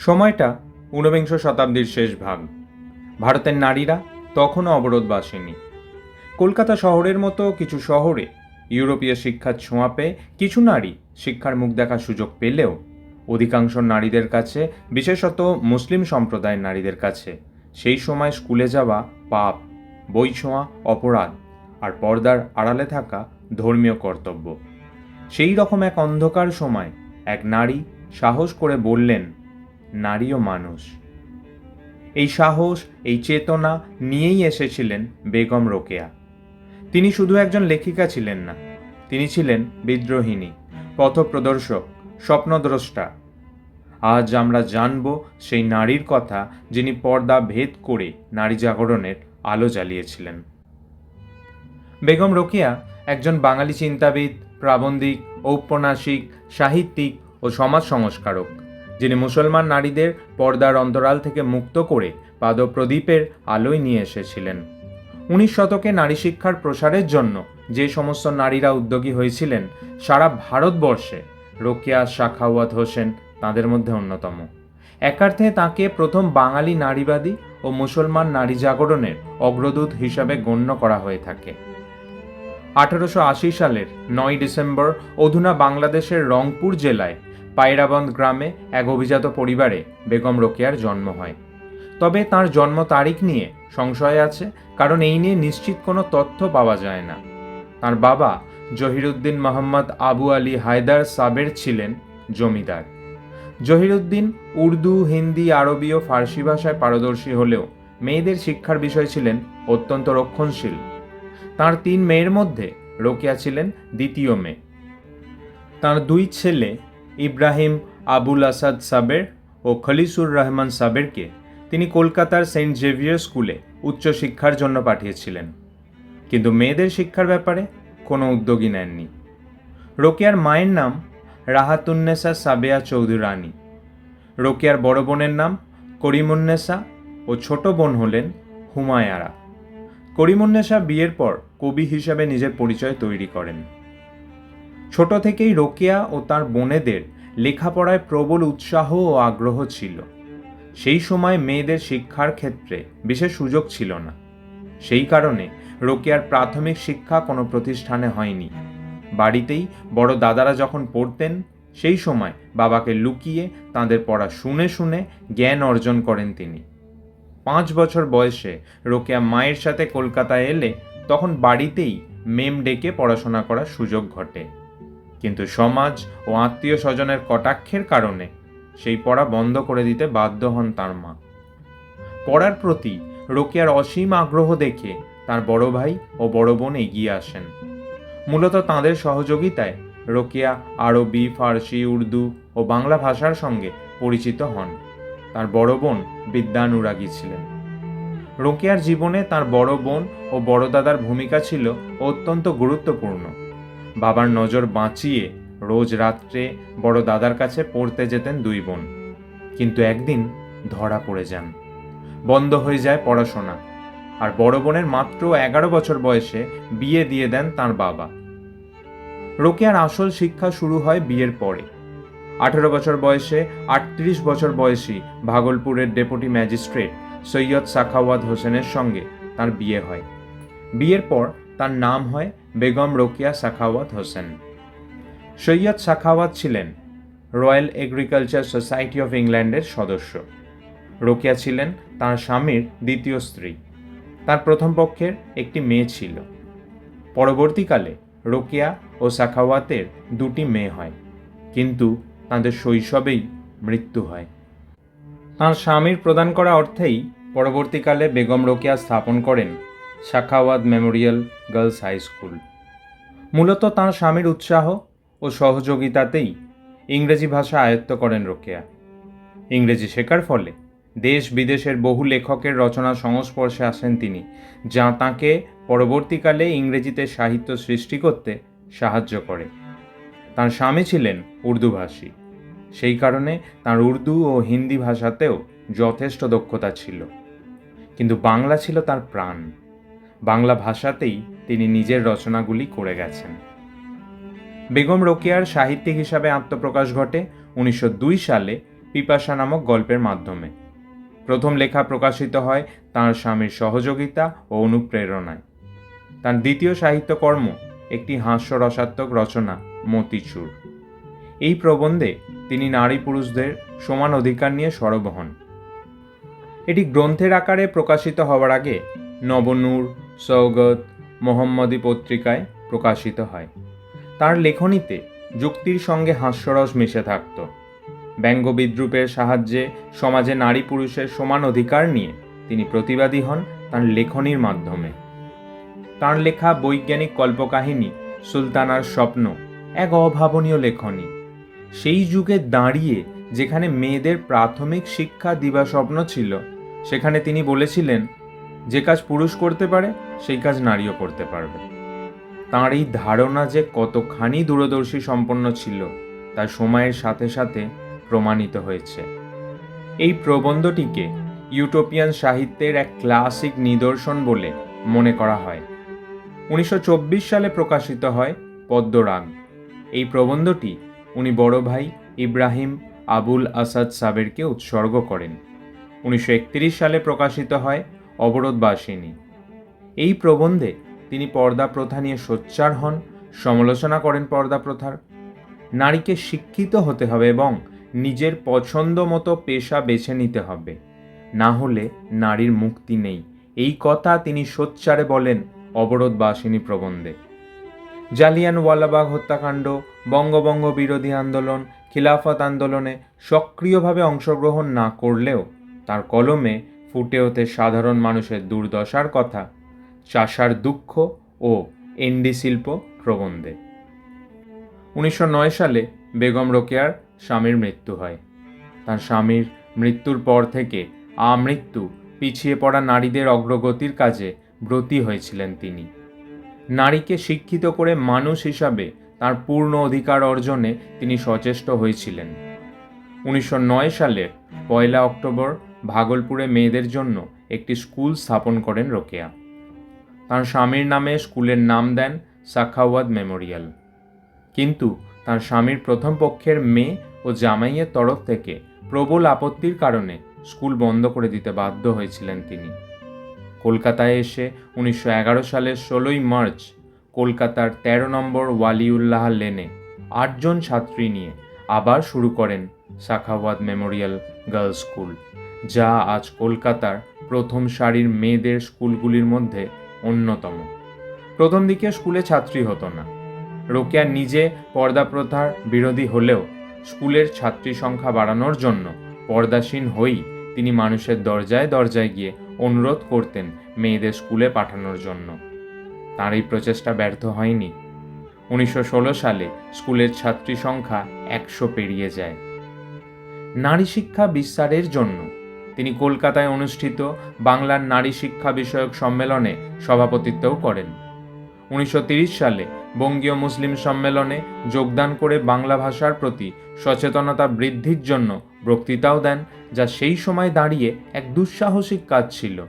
সময়টা ঊনবিংশ শতাব্দীর শেষ ভাগ। ভারতের নারীরা তখনও অবরোধ বাসেনি কলকাতা শহরের মতো কিছু শহরে ইউরোপীয় শিক্ষার ছোঁয়া পেয়ে কিছু নারী শিক্ষার মুখ দেখার সুযোগ পেলেও অধিকাংশ নারীদের কাছে, বিশেষত মুসলিম সম্প্রদায়ের নারীদের কাছে, সেই সময় স্কুলে যাওয়া পাপ, বই ছোঁয়া, অপরাধ আর পর্দার আড়ালে থাকা ধর্মীয় কর্তব্য। সেই রকম এক অন্ধকার সময় এক নারী সাহস করে বললেন নারীও মানুষ। এই সাহস, এই চেতনা নিয়েই এসেছিলেন বেগম রোকেয়া। তিনি শুধু একজন লেখিকা ছিলেন না, তিনি ছিলেন বিদ্রোহিনী, পথপ্রদর্শক, স্বপ্নদ্রষ্টা। আজ আমরা জানব সেই নারীর কথা যিনি পর্দা ভেদ করে নারী জাগরণের আলো জ্বালিয়েছিলেন। বেগম রোকেয়া একজন বাঙালি চিন্তাবিদ, প্রাবন্ধিক, ঔপন্যাসিক, সাহিত্যিক ও সমাজ সংস্কারক। যিনি মুসলমান নারীদের পর্দার অন্তরাল থেকে মুক্ত করে পাদপ্রদীপের আলোয় নিয়ে এসেছিলেন। উনিশ শতকে নারী শিক্ষার প্রসারের জন্য যে সমস্ত নারীরা উদ্যোগী হয়েছিলেন, সারা ভারতবর্ষে রোকেয়া, শাখাওয়াত হোসেন তাদের মধ্যে অন্যতম। একার্থে তাকে প্রথম বাঙালি নারীবাদী ও মুসলমান নারী জাগরণের অগ্রদূত হিসাবে গণ্য করা হয়ে থাকে। আঠারোশো আশি সালের নয় ডিসেম্বর অধুনা বাংলাদেশের রংপুর জেলায় পায়রাবন্দ গ্রামে এক অভিজাত পরিবারে বেগম রোকেয়ার জন্ম হয়। তবে তার জন্ম তারিখ নিয়ে সংশয় আছে, কারণ এই নিয়ে নিশ্চিত কোনো তথ্য পাওয়া যায় না। তার বাবা জহিরুদ্দিন মোহাম্মদ আবু আলী হায়দার সাবের ছিলেন জমিদার। জহিরুদ্দিন উর্দু, হিন্দি, আরবি ও ফার্সি ভাষায় পারদর্শী হলেও মেয়েদের শিক্ষার বিষয় ছিলেন অত্যন্ত রক্ষণশীল। তার তিন মেয়ের মধ্যে রোকেয়া ছিলেন দ্বিতীয় মেয়ে। তার দুই ছেলে ইব্রাহিম আবুল আসাদ সাবের ও খলিসুর রহমান সাবেরকে তিনি কলকাতার সেন্ট জেভিয়ার স্কুলে উচ্চশিক্ষার জন্য পাঠিয়েছিলেন। কিন্তু মেয়েদের শিক্ষার ব্যাপারে কোনো উদ্যোগী নেননি। রোকেয়ার মায়ের নাম রাহাতুন্নেসা সাবেয়া চৌধুরানী রোকেয়ার বড় বোনের নাম করিমুন্নেসা ও ছোট বোন হলেন হুমায়ারা। করিমুন্নেসা বিয়ের পর কবি হিসাবে নিজের পরিচয় তৈরি করেন। ছোট থেকেই রোকেয়া ও তার বোনেদের লেখাপড়ায় প্রবল উৎসাহ ও আগ্রহ ছিল। সেই সময় মেয়েদের শিক্ষার ক্ষেত্রে বিশেষ সুযোগ ছিল না। সেই কারণে রোকেয়ার প্রাথমিক শিক্ষা কোনো প্রতিষ্ঠানে হয়নি। বাড়িতেই বড় দাদারা যখন পড়তেন, সেই সময় বাবাকে লুকিয়ে তাদের পড়া শুনে শুনে জ্ঞান অর্জন করেন তিনি। পাঁচ বছর বয়সে রোকেয়া মায়ের সাথে কলকাতায় এলে তখন বাড়িতেই মেম ডেকে পড়াশোনা করার সুযোগ ঘটে। কিন্তু সমাজ ও আত্মীয় স্বজনের কটাক্ষের কারণে সেই পড়া বন্ধ করে দিতে বাধ্য হন তার মা। পড়ার প্রতি রোকেয়ার অসীম আগ্রহ দেখে তার বড় ভাই ও বড় বোন এগিয়ে আসেন। মূলত তাঁদের সহযোগিতায় রোকেয়া আরবি, ফার্সি, উর্দু ও বাংলা ভাষার সঙ্গে পরিচিত হন। তার বড় বোন বিদ্যানুরাগী ছিলেন। রোকেয়ার জীবনে তার বড় বোন ও বড় দাদার ভূমিকা ছিল অত্যন্ত গুরুত্বপূর্ণ। বাবার নজর বাঁচিয়ে রোজ রাত্রে বড় দাদার কাছে পড়তে যেতেন দুই বোন। কিন্তু একদিন ধরা পড়ে যান। বন্ধ হয়ে যায় পড়াশোনা। আর বড় বোনের মাত্র এগারো বছর বয়সে বিয়ে দিয়ে দেন তার বাবা। রোকেয়ার আসল শিক্ষা শুরু হয় বিয়ের পরে। আঠেরো বছর বয়সে আটত্রিশ বছর বয়সী ভাগলপুরের ডেপুটি ম্যাজিস্ট্রেট সৈয়দ সাখাওয়াত হোসেনের সঙ্গে তার বিয়ে হয়। বিয়ের পর তার নাম হয় বেগম রোকেয়া সাখাওয়াত হোসেন। সৈয়দ সাখাওয়াত ছিলেন রয়্যাল এগ্রিকালচার সোসাইটি অফ ইংল্যান্ডের সদস্য। রোকেয়া ছিলেন তার স্বামীর দ্বিতীয় স্ত্রী। তার প্রথম পক্ষের একটি মেয়ে ছিল। পরবর্তীকালে রোকেয়া ও সাখাওয়াতের দুটি মেয়ে হয়, কিন্তু তাদের শৈশবেই মৃত্যু হয়। তাঁর স্বামীর প্রদান করা অর্থেই পরবর্তীকালে বেগম রোকেয়া স্থাপন করেন Sakhawat memorial girls high school. মূলত তাঁর স্বামীর উৎসাহ ও সহযোগিতাতেই ইংরেজি ভাষা আয়ত্ত করেন রোকেয়া। ইংরেজি শেখার ফলে দেশ বিদেশের বহু লেখকের রচনা সংস্পর্শে আসেন তিনি, যা তাঁকে পরবর্তীকালে ইংরেজিতে সাহিত্য সৃষ্টি করতে সাহায্য করে। তার স্বামী ছিলেন উর্দুভাষী। সেই কারণে তার উর্দু ও হিন্দি ভাষাতেও যথেষ্ট দক্ষতা ছিল। কিন্তু বাংলা ছিল তার প্রাণ। বাংলা ভাষাতেই তিনি নিজের রচনাগুলি করে গেছেন। বেগম রোকেয়ার সাহিত্যিক হিসাবে আত্মপ্রকাশ ঘটে উনিশশো দুই সালে পিপাসা নামক গল্পের মাধ্যমে। প্রথম লেখা প্রকাশিত হয় তাঁর স্বামীর সহযোগিতা ও অনুপ্রেরণায়। তার দ্বিতীয় সাহিত্যকর্ম একটি হাস্যরসাত্মক রচনা মতিচুর এই প্রবন্ধে তিনি নারী পুরুষদের সমান অধিকার নিয়ে সরব হন। এটি গ্রন্থের আকারে প্রকাশিত হওয়ার আগে নবনূর সৌগত মোহাম্মদী পত্রিকায় প্রকাশিত হয়। তার লেখনীতে যুক্তির সঙ্গে হাস্যরস মিশে থাকত। ব্যঙ্গ বিদ্রুপের সাহায্যে সমাজে নারী পুরুষের সমান অধিকার নিয়ে তিনি প্রতিবাদী হন তার লেখনীর মাধ্যমে। তার লেখা বৈজ্ঞানিক কল্পকাহিনী সুলতানার স্বপ্ন, এক অভাবনীয় লেখনী। সেই যুগে দাঁড়িয়ে যেখানে মেয়েদের প্রাথমিক শিক্ষা দিবা স্বপ্ন ছিল, সেখানে তিনি বলেছিলেন যে কাজ পুরুষ করতে পারে, সেই কাজ নারীও করতে পারবে। তাঁর এই ধারণা যে কতখানি দূরদর্শী সম্পন্ন ছিল, তা সময়ের সাথে সাথে প্রমাণিত হয়েছে। এই প্রবন্ধটিকে ইউটোপিয়ান সাহিত্যের এক ক্লাসিক নিদর্শন বলে মনে করা হয়। উনিশশো চব্বিশ সালে প্রকাশিত হয় পদ্মরাগ এই প্রবন্ধটি উনি বড় ভাই ইব্রাহিম আবুল আসাদ সাবেরকে উৎসর্গ করেন। উনিশশো একত্রিশ সালে প্রকাশিত হয় অবরোধবাসিনী এই প্রবন্ধে তিনি পর্দা প্রথা নিয়ে সোচ্চার হন, সমালোচনা করেন পর্দা প্রথার। নারীকে শিক্ষিত হতে হবে এবং নিজের পছন্দ মতো পেশা বেছে নিতে হবে। না হলে নারীর মুক্তি নেই। এই কথা তিনি সোচ্চারে বলেন অবরোধবাসিনী প্রবন্ধে। জালিয়ানওয়ালাবাগ হত্যাকাণ্ড, বঙ্গবঙ্গ বিরোধী আন্দোলন, খিলাফত আন্দোলনে সক্রিয়ভাবে অংশগ্রহণ না করলেও তার কলমে ফুটে ওঠে সাধারণ মানুষের দুর্দশার কথা, চাষার দুঃখ ও এন্ডি শিল্প প্রবন্ধে। উনিশশো নয় সালে বেগম রোকেয়ার স্বামীর মৃত্যু হয়। তার স্বামীর মৃত্যুর পর থেকে আমৃত্যু পিছিয়ে পড়া নারীদের অগ্রগতির কাজে ব্রতী হয়েছিলেন তিনি। নারীকে শিক্ষিত করে মানুষ হিসাবে তার পূর্ণ অধিকার অর্জনে তিনি সচেষ্ট হয়েছিলেন। উনিশশো নয় সালের পয়লা অক্টোবর ভাগলপুরে মেয়েদের জন্য একটি স্কুল স্থাপন করেন রোকেয়া। তার স্বামীর নামে স্কুলের নাম দেন সাখাওয়াত মেমোরিয়াল। কিন্তু তার স্বামীর প্রথম পক্ষের মেয়ে ও জামাইয়ের তরফ থেকে প্রবল আপত্তির কারণে স্কুল বন্ধ করে দিতে বাধ্য হয়েছিলেন তিনি। কলকাতায় এসে উনিশশো এগারো সালের ষোলোই মার্চ কলকাতার ১৩ নম্বর ওয়ালিউল্লাহ লেনে আটজন ছাত্রী নিয়ে আবার শুরু করেন সাখাওয়াত মেমোরিয়াল গার্লস স্কুল। যা আজ কলকাতার প্রথম সারির মেয়েদের স্কুলগুলির মধ্যে অন্যতম। প্রথম দিকে স্কুলে ছাত্রী হতো না। রোকেয়া নিজে পর্দা প্রথার বিরোধী হলেও স্কুলের ছাত্রী সংখ্যা বাড়ানোর জন্য পর্দাসীন হয়েই তিনি মানুষের দরজায় দরজায় গিয়ে অনুরোধ করতেন মেয়েদের স্কুলে পাঠানোর জন্য। তার এই প্রচেষ্টা ব্যর্থ হয়নি। উনিশশো ষোলো সালে স্কুলের ছাত্রী সংখ্যা একশো পেরিয়ে যায়। নারী শিক্ষা বিস্তারের জন্য তিনি কলকাতায় অনুষ্ঠিত বাংলার নারী শিক্ষা বিষয়ক সম্মেলনে সভাপতিত্বও করেন। উনিশশো সালে বঙ্গীয় মুসলিম সম্মেলনে যোগদান করে বাংলা ভাষার প্রতি সচেতনতা বৃদ্ধির জন্য বক্তৃতাও দেন, যা সেই সময় দাঁড়িয়ে এক দুঃসাহসিক কাজ ছিল।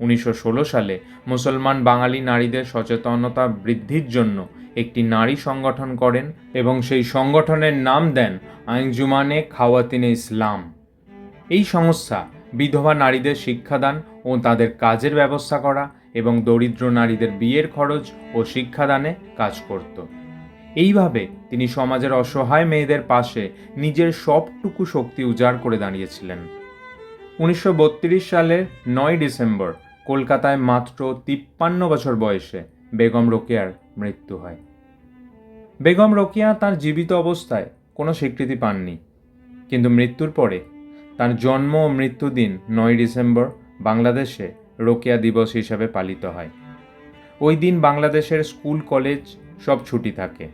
উনিশশো ষোলো সালে মুসলমান বাঙালি নারীদের সচেতনতা বৃদ্ধির জন্য একটি নারী সংগঠন করেন এবং সেই সংগঠনের নাম দেন আইনজুমানে খাওয়াতিনে ইসলাম। এই সংস্থা বিধবা নারীদের শিক্ষাদান ও তাদের কাজের ব্যবস্থা করা এবং দরিদ্র নারীদের বিয়ের খরচ ও শিক্ষাদানে কাজ করত। এইভাবে তিনি সমাজের অসহায় মেয়েদের পাশে নিজের সবটুকু শক্তি উজাড় করে দাঁড়িয়েছিলেন। উনিশশো বত্রিশ সালের নয় ডিসেম্বর কলকাতায় মাত্র তিপ্পান্ন বছর বয়সে বেগম রোকেয়ার মৃত্যু হয়। বেগম রোকেয়া তার জীবিত অবস্থায় কোনো স্বীকৃতি পাননি। কিন্তু মৃত্যুর পরে তার জন্ম ও মৃত্যুদিন নয় ডিসেম্বর বাংলাদেশে রোকেয়া দিবস হিসাবে পালিত হয়। ওই দিন বাংলাদেশের স্কুল, কলেজ সব ছুটি থাকে।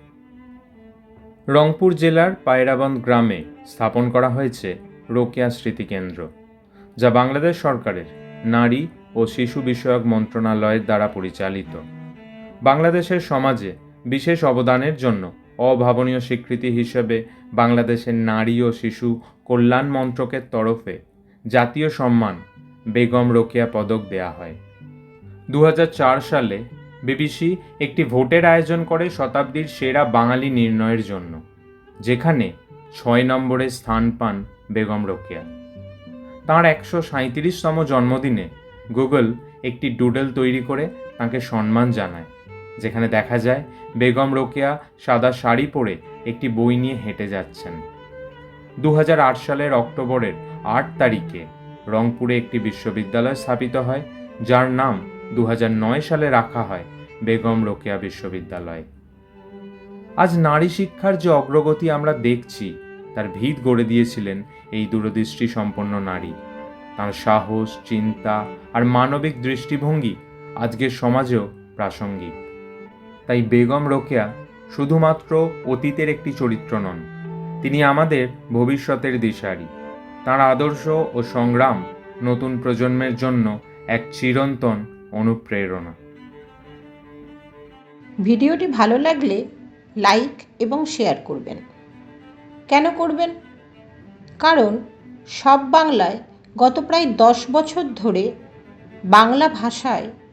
রংপুর জেলার পায়রাবন্দ গ্রামে স্থাপন করা হয়েছে রোকেয়া স্মৃতিকেন্দ্র, যা বাংলাদেশ সরকারের নারী ও শিশু বিষয়ক মন্ত্রণালয়ের দ্বারা পরিচালিত। বাংলাদেশের সমাজে বিশেষ অবদানের জন্য অভাবনীয় স্বীকৃতি হিসেবে বাংলাদেশের নারী ও শিশু কল্যাণ মন্ত্রকের তরফে জাতীয় সম্মান, বেগম রোকেয়া পদক দেয়া হয়। দু হাজার চার সালে বিবিসি একটি ভোটের আয়োজন করে শতাব্দীর সেরা বাঙালি নির্ণয়ের জন্য, যেখানে ছয় নম্বরে স্থান পান বেগম রোকেয়া। তাঁর একশো সাঁত্রিশতম জন্মদিনে গুগল একটি ডুডল তৈরি করে তাঁকে সম্মান জানায়। যেখানে দেখা যায় বেগম রোকেয়া সাদা শাড়ি পরে একটি বই নিয়ে হেঁটে যাচ্ছেন। দু হাজার আট সালের অক্টোবরের আট তারিখে রংপুরে একটি বিশ্ববিদ্যালয় স্থাপিত হয়, যার নাম দু হাজার নয় সালে রাখা হয় বেগম রোকেয়া বিশ্ববিদ্যালয়। আজ নারী শিক্ষার যে অগ্রগতি আমরা দেখছি, তার ভিত গড়ে দিয়েছিলেন এই দূরদৃষ্টি সম্পন্ন নারী। তার সাহস, চিন্তা আর মানবিক দৃষ্টিভঙ্গি আজকের সমাজেও প্রাসঙ্গিক। তাই বেগম রোকেয়া শুধুমাত্র অতীতের একটি চরিত্র নন, তিনি আমাদের ভবিষ্যতের দিশারি। তাঁর আদর্শ ও সংগ্রাম নতুন প্রজন্মের জন্য এক চিরন্তন অনুপ্রেরণা। ভিডিওটি ভালো লাগলে লাইক এবং শেয়ার করবেন। কেন করবেন? কারণ সব বাংলায় গত প্রায় দশ বছর ধরে বাংলা ভাষায়